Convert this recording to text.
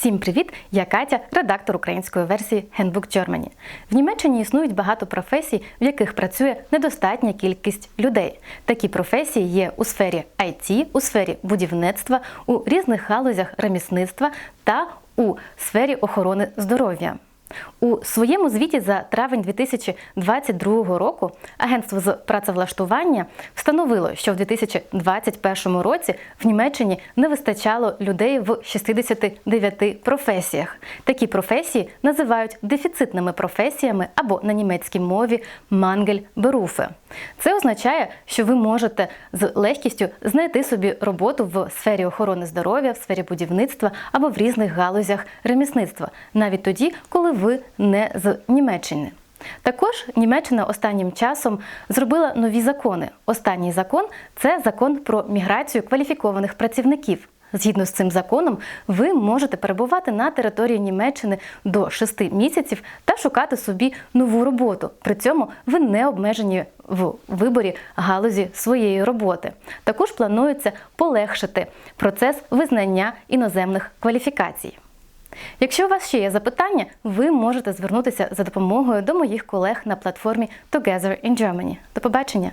Всім привіт! Я Катя, редактор української версії Handbook Germany. В Німеччині існують багато професій, в яких працює недостатня кількість людей. Такі професії є у сфері IT, у сфері будівництва, у різних галузях ремісництва та у сфері охорони здоров'я. У своєму звіті за травень 2022 року Агентство з працевлаштування встановило, що в 2021 році в Німеччині не вистачало людей в 69 професіях. Такі професії називають дефіцитними професіями або на німецькій мові мангель-беруфе. Це означає, що ви можете з легкістю знайти собі роботу в сфері охорони здоров'я, в сфері будівництва або в різних галузях ремісництва, навіть тоді, коли ви не з Німеччини. Також Німеччина останнім часом зробила нові закони. Останній закон це закон про міграцію кваліфікованих працівників. Згідно з цим законом, ви можете перебувати на території Німеччини до 6 місяців та шукати собі нову роботу. При цьому ви не обмежені в виборі галузі своєї роботи. Також планується полегшити процес визнання іноземних кваліфікацій. Якщо у вас ще є запитання, ви можете звернутися за допомогою до моїх колег на платформі Together in Germany. До побачення!